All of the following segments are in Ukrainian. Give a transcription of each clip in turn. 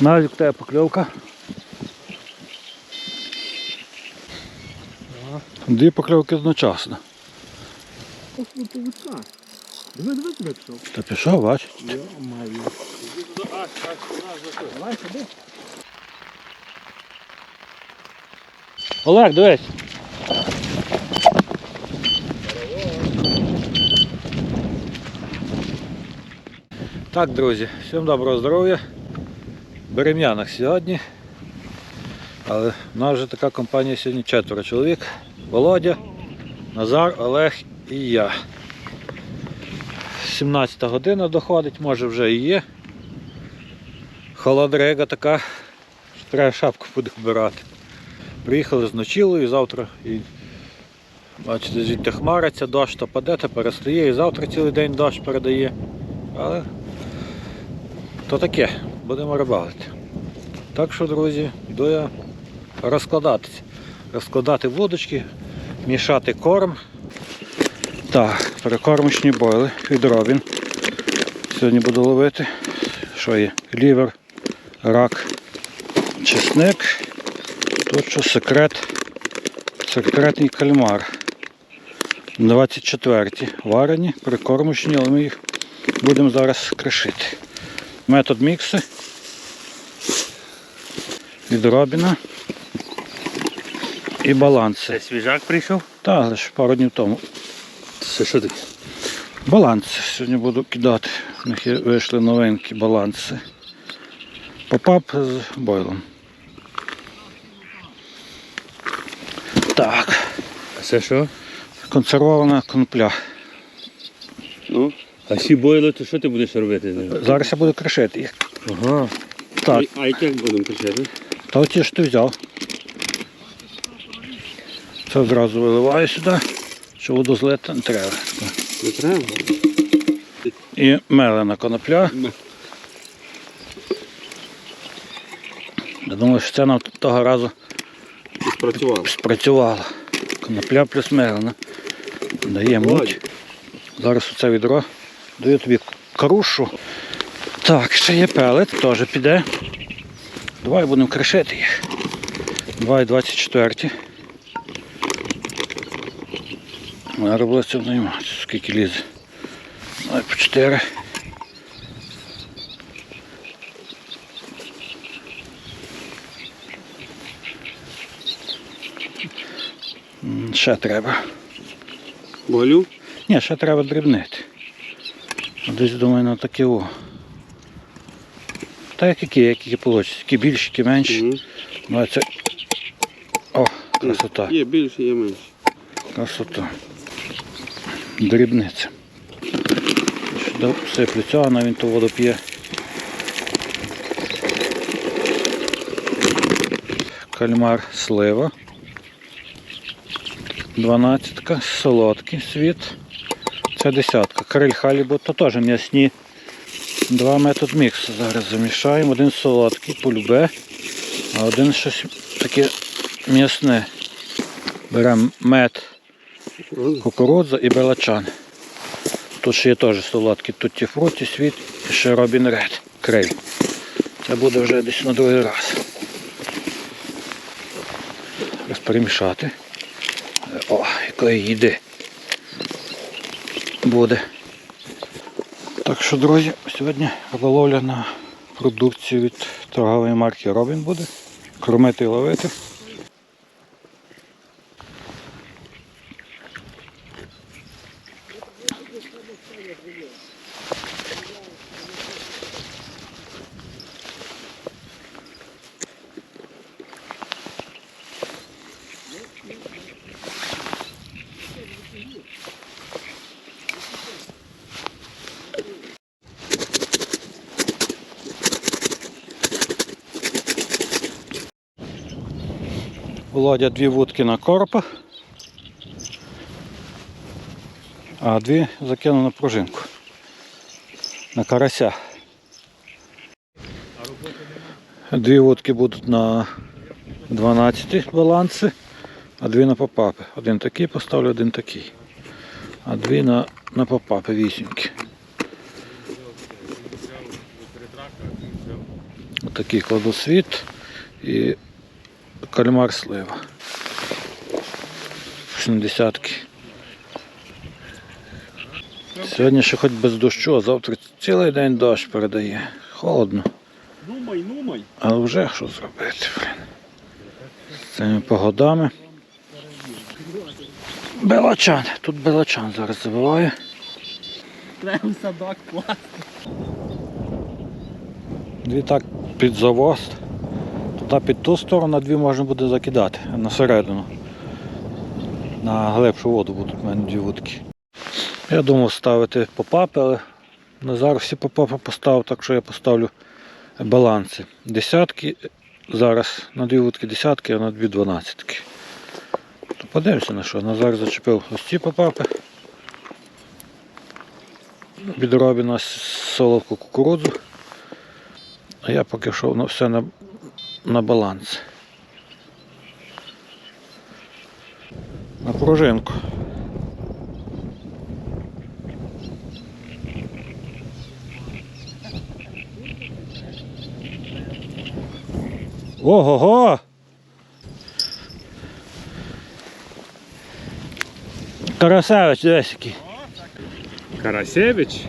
Навіть в тебе покльовка. Дві покльовки одночасно. Диви, диви, куди пішов. Та пішов, бач. Я маю. Давай сюди. Олег, дивись. Так, друзі, всім доброго здоров'я. Берем'янах сьогодні. Але в нас вже така компанія сьогодні четверо чоловік. Володя, Назар, Олег і я. 17 година доходить, може вже і є. Холодрега така, що треба шапку буде вбирати. Приїхали з ночілою, завтра і бачите, звідти хмариться, дощ то паде, то перестає, і завтра цілий день дощ передає. Але то таке, будемо рибалити. Так що, друзі, йду я. Розкладати вудочки, мішати корм. Так, перекормочні бойли відробін. Сьогодні буду ловити. Що є? Лівер, рак, чесник. Тут що секрет, секретний кальмар. 24 ті варені, прикормочні, але ми їх будемо зараз кришити. Метод мікси від Робіна і баланси. Це свіжак прийшов? Так, лише пару днів тому. Це що таке? Баланси сьогодні буду кидати. У них вийшли новенькі баланси. Попап з бойлом. Так, А це що? консервована конопля. Ну. А всі бойли, то що ти будеш робити? з ними? Зараз я буду кришити їх. Ага. Так, А як будемо кричати? Та оті ж ти взяв. Це одразу виливаю сюди, що воду злити не треба. Не треба. І мелена конопля. Я думаю, що це нам того разу спрацювало. спрацювала. Конопля плюс мелена. Дає муть. Зараз оце відро. Даю тобі крушу. Так, ще є пелет, теж піде. Давай будемо кришити їх. 2,24. Зараз буде цим займатися. Скільки лізе? Давай по 4. Ще треба. Болю? Ні, ще треба дрібнити. Десь думаю на таке о. Та як які, як які вийде. Які більші, які менші. Угу. Ну, це... О, красота. Є більше, є менше. Красота. Дрібниця. Сюди сиплю цього, а він ту воду п'є. Кальмар слива. Дванадцятка, солодкий світ. Це десятка. Криль халібут, то теж м'ясні. Два метод міксу. Зараз замішаємо. Один солодкий, полюбе, а один щось таке м'ясне. Беремо мед кукурудза і белачан. Тут ще є теж солодкі тутті фруті, світ і ще Робін Ред. Криль. Це буде вже десь на другий раз. Зараз перемішати. О, якої їди буде. Так що, друзі, сьогодні риболовля на продукцію від торгової марки Робін буде. Кормити і ловити. Володя дві вудки на коропа, а дві закинув на пружинку. На карася. Дві вудки будуть на 12 баланси, а дві на попапи. Один такий поставлю, один такий. А дві на, на попапи вісімки. Отакий кладосвіт і кальмар слива. 70-ки. Сьогодні ще хоч без дощу, а завтра цілий день дощ передає. Холодно. Думай, думай. Але вже що зробити, блін. З цими погодами. Белачан. Тут белачан зараз забиває. Треба садок класти. Дві так під завоз. Туди під ту сторону, дві можна буде закидати на середину. На глибшу воду будуть в мене дві вудки. Я думав ставити попапи, але Назар всі попапи поставив, так що я поставлю баланси. Десятки зараз на дві вудки десятки, а на дві дванадцятки. То подивимося на що. Назар зачепив ось ці попапи. Відробі на соловку кукурудзу. А я поки що все на, на баланс. На пружинку. Ого-го! Карасевич, десь який. Карасевич?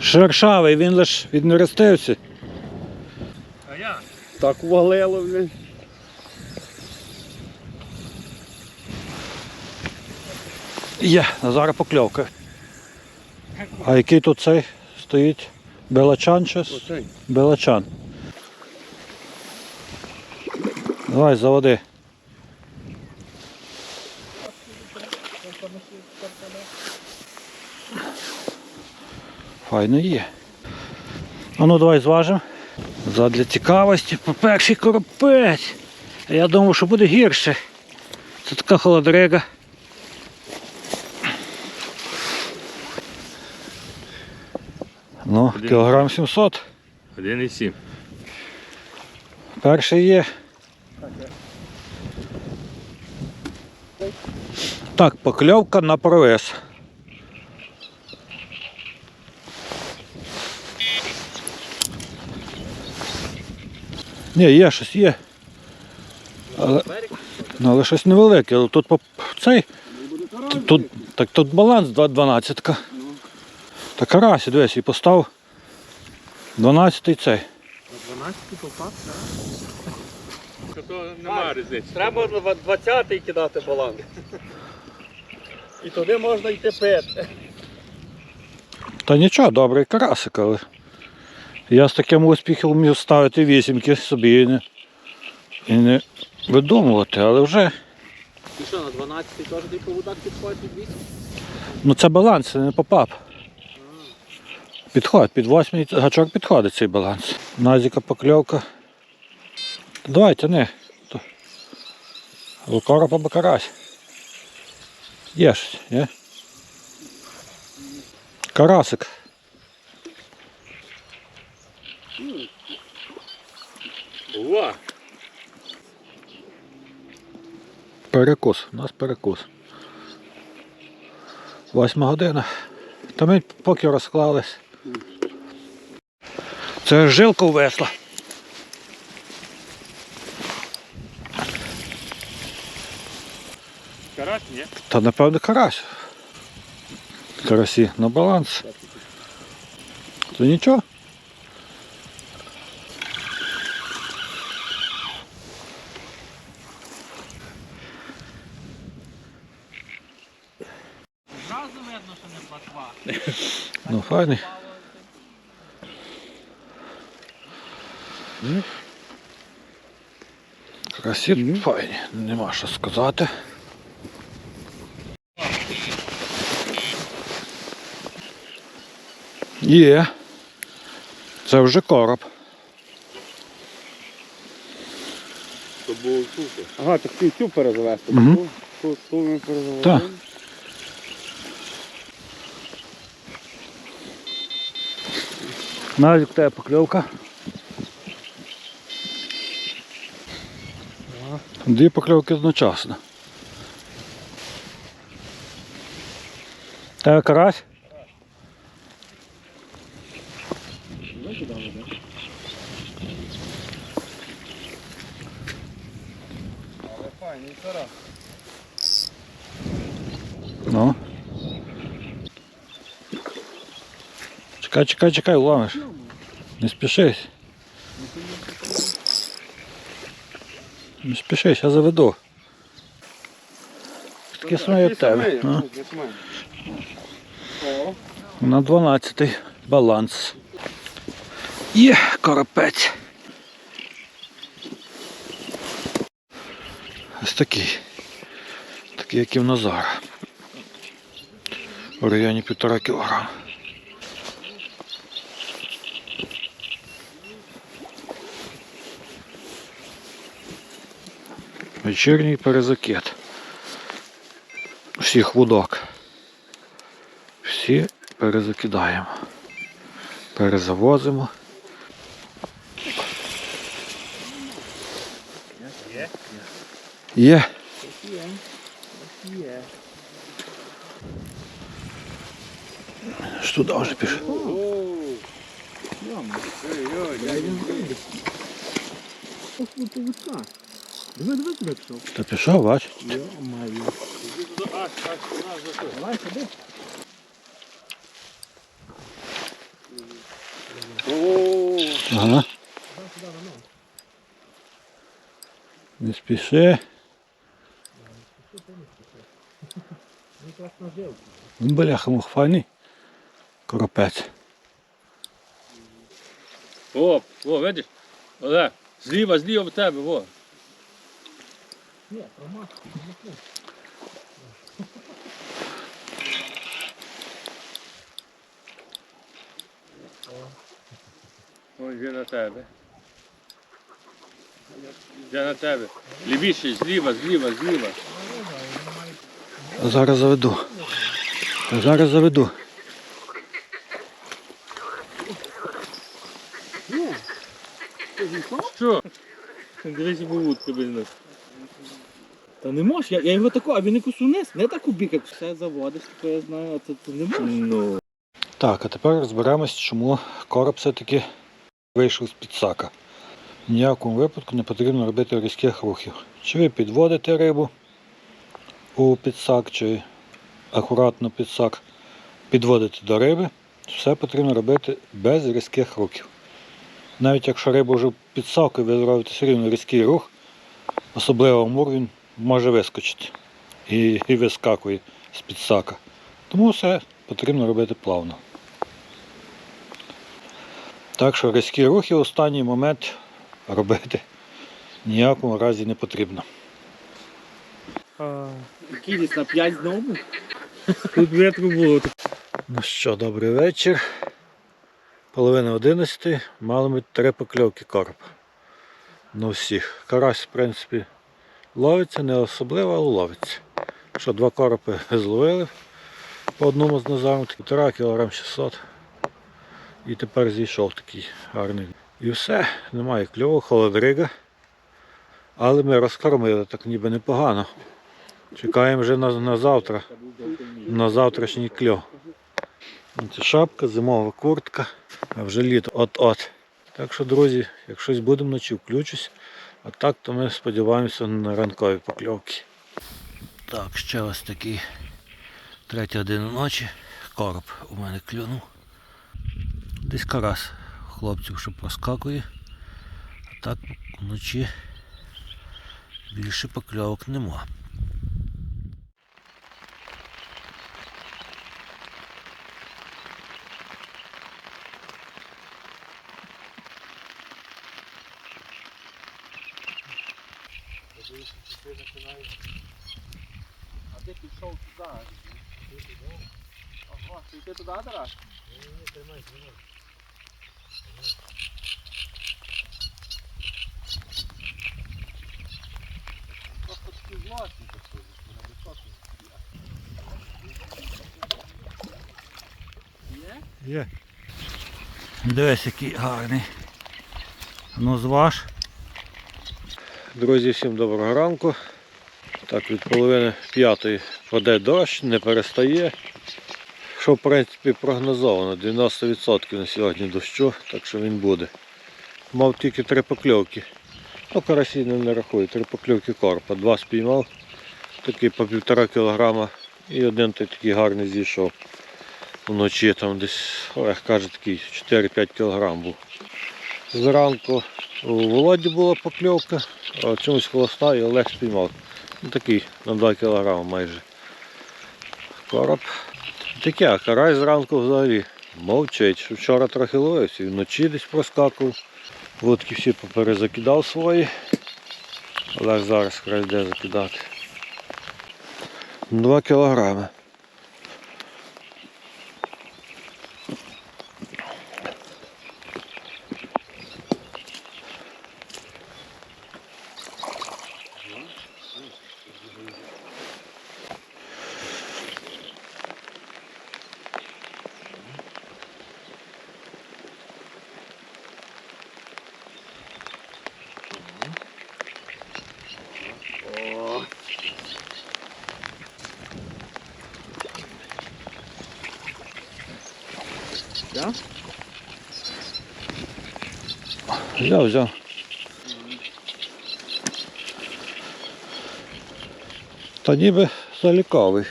Шершавий, він лиш віднерестився. Так валило, блін. Є, зараз покльовка. А який тут цей стоїть? Белачан чи? Белачан. Давай, заводи. Файно є. А ну давай зважимо. Задля цікавості по перший коропець. Я думав, що буде гірше. Це така холодрига. Ну, Один. кілограм 700. 1,7. Перший є. Так, покльовка на провес. Ні, є щось є. Але, ну, але щось невелике. Але тут по- цей. Тут, тут, так тут баланс 12. Та карась, дивись, і постав 12 цей. 12 попав, так? Треба 20-й кидати баланс. І туди можна йти пити. Та нічого, добрий карасик, але я з таким успіхом міг ставити вісімки собі і не, і не видумувати, але вже І що, на 12-й теж ти поводак підходить від 8? ну це баланс, це не попап. Підходить, під восьмий гачок підходить цей баланс. Назіка покльовка. Давай, тяни. То- Або короб, карась. Є щось, є? Карасик. Ува! Перекус, у нас перекус. Восьма година. Та ми поки розклались. Це жилка весла. Карась, ні? Та напевно карась. Карасі на баланс. То нічого. Зразу видно, що не платва. Ну файний. Красі файні, нема що сказати. Є. Це вже короб. То було супер. Ага, так ти цю перезавести. Мгм. Ту- Ту, ту ми перезавели. Так. Навіть тебе покльовка. Дві покльовки одночасно. Тебе карась? Чекай, чекай, чекай, ловиш. Не спішись. Не спішись, я заведу. Таке саме як тебе. а? На 12 баланс. Є коропець. Ось такий. Такий, як і в Назара. У районі півтора кілограма. Вечірній перезакид. Всіх вудок. Всі перезакидаємо. Перезавозимо. Є. Що туди вже пішов? Диви, диви, куди пішов. Та пішов, бач. Йо-моє. Давай сюди. О, Ага. Не спіши. Він бляха мух файний. Коропець. О, о, видиш? Олег, зліва, зліва в тебе, во. Ой, вже на тебе. Вже на тебе. Лівіше, зліва, зліва, зліва. Зараз заведу. Зараз заведу. Що? Дивись, бо вудка без нас. Та не можеш, я, я його тако, а він якусь униз, не так у як все заводиш, тако я знаю, а це, це не можеш. Ну. Так, а тепер розберемось, чому короб все-таки вийшов з підсака. В ніякому випадку не потрібно робити різких рухів. Чи ви підводите рибу у підсак, чи акуратно підсак підводите до риби, все потрібно робити без різких рухів. Навіть якщо риба вже в підсаку і ви зробите все рівно різкий рух, особливо амур, він може вискочити і, і вискакує з підсака. Тому все потрібно робити плавно. Так що різкі рухи в останній момент робити в ніякому разі не потрібно. Десь на 5 знову? Тут ветру було. Ну що, добрий вечір. Половина одинадцятої. Мали ми три покльовки короб. Ну всіх. Карась, в принципі, ловиться, не особливо, але ловиться. Що два коропи зловили по одному з назаром, півтора кілограм 600. І тепер зійшов такий гарний. І все, немає кльову, холодрига. Але ми розкормили так ніби непогано. Чекаємо вже на, на завтра, на завтрашній кльов. Це шапка, зимова куртка, а вже літо от-от. Так що, друзі, як щось буде вночі, включусь. А так, то ми сподіваємося на ранкові покльовки. Так, ще ось такий третя година ночі. Короб у мене клюнув. Десь карась хлопців що проскакує. А так вночі більше покльовок нема. А ти пішов туди. Ага, ти йти туди, Тарас? Просто такі злосні такі, на високі. Є? Є. Дивись, який гарний. Ну, зваж. Друзі, всім доброго ранку. Так, від половини п'ятої паде дощ, не перестає. Що в принципі прогнозовано, 90% на сьогодні дощу, так що він буде. Мав тільки три покльовки. Ну, карасі не, рахую, три покльовки корпа. Два спіймав, такий по півтора кілограма. І один такий гарний зійшов. Вночі там десь, Олег каже, такий 4-5 кілограм був. Зранку у Володі була покльовка, а чомусь холоста і Олег спіймав. Ну, такий на 2 кілограми майже. Короб. Таке, а карась зранку взагалі мовчить. що Вчора трохи ловився, і вночі десь проскакував. Водки всі поперезакидав свої. Олег зараз якраз йде закидати. 2 кілограми. Взяв, взяв. Та ніби заліковий.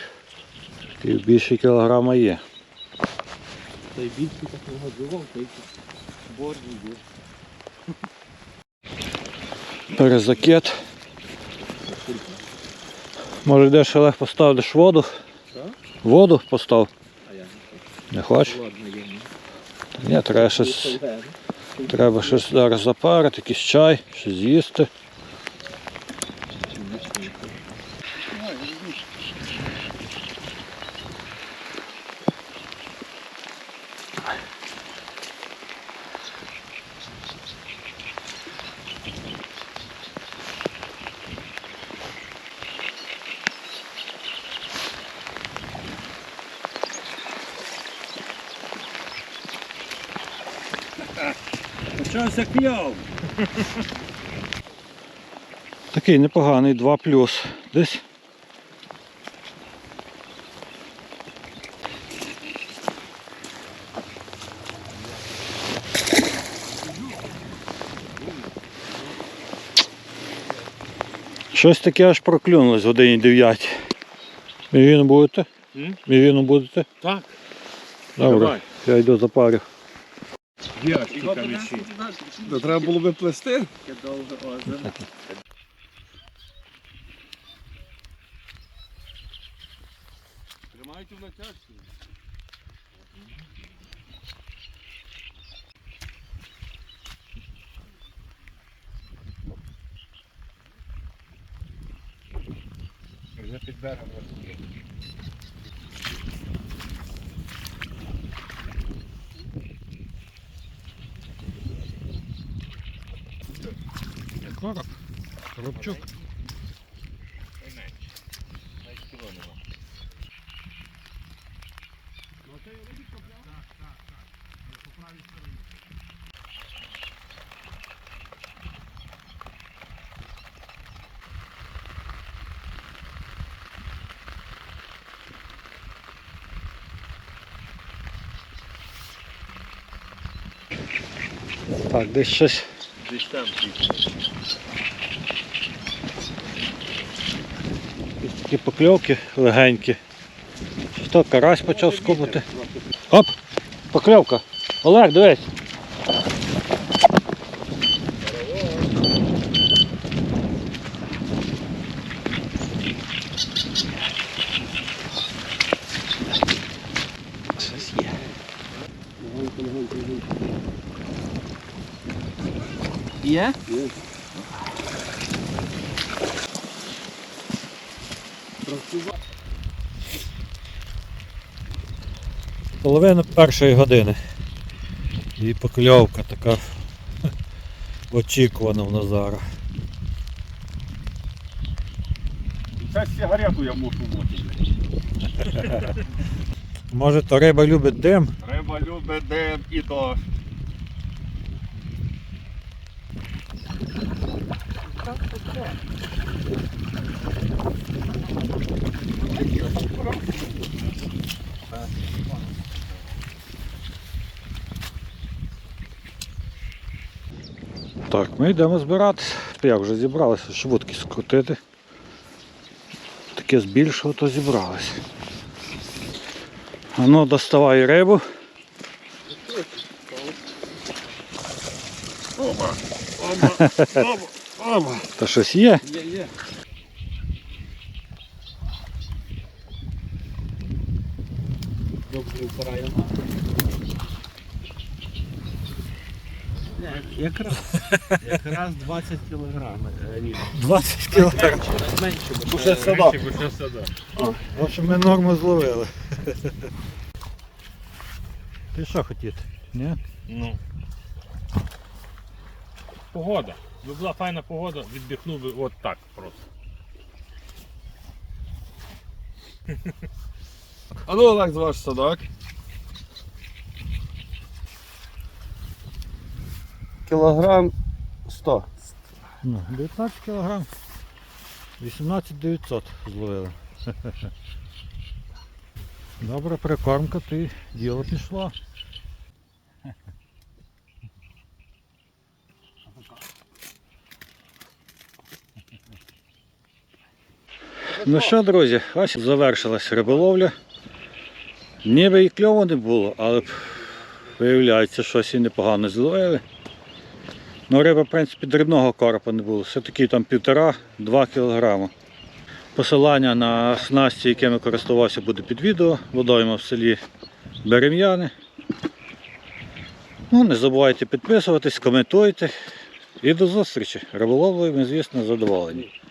Такий більше кілограма є. Та й більше так не годував, та й борні є. Перезакет. Може йдеш Олег поставиш воду? Що? Воду постав. А я Не хочеш? Ладно, є. Ні, треба щось. Треба щось зараз запарити, якийсь чай, щось з'їсти. Почався кльов. Такий непоганий 2 плюс. Десь. Щось таке аж проклюнулось в годині 9. Мівіну будете? Мівіну будете? Так. Добре. Давай. Я йду запарю. Ящика каміші. То треба було би плести. Тримайте в натяжці. Вже під берегом. Короб. Коробчук. Так, десь щось. Десь там. Ось такі покльовки легенькі. Хто карась почав скупати? Оп! Покльовка! Олег, дивись! Є. Є? Половина першої години. І покльовка така очікувана в Назара. Це сигарету я мушу мути. Може то риба любить дим? Треба любить дим і дощ. Так, ми йдемо збиратися. як вже зібралися, швидкі скрутити. Таке з більшого, то зібралися. А ну, доставай рибу. Та щось є. Є, є. Добре впирає. Якраз, якраз 20 кілограм. 20 кг. Менше, бо Уже садок. В общем, ми норму зловили. Ти що хотіти? Ні? Ну. Погода. Би була файна погода, віддихнув би от так просто. А ну Олег, ваш садок. Кілограм 100. Ну, 19 кг. 18 900 зловили. Добра прикормка, ти діло пішло. Ну що, друзі, ось завершилась риболовля. Ніби і кльово не було, але виявляється, щось і непогано зловили. Ну, риба, в принципі, дрібного коропа не було. Все-таки там півтора-два кілограма. Посилання на снасті, якими користувався, буде під відео. Водойма в селі Берем'яни. Ну, не забувайте підписуватись, коментуйте. І до зустрічі. Риболовлею ми, звісно, задоволені.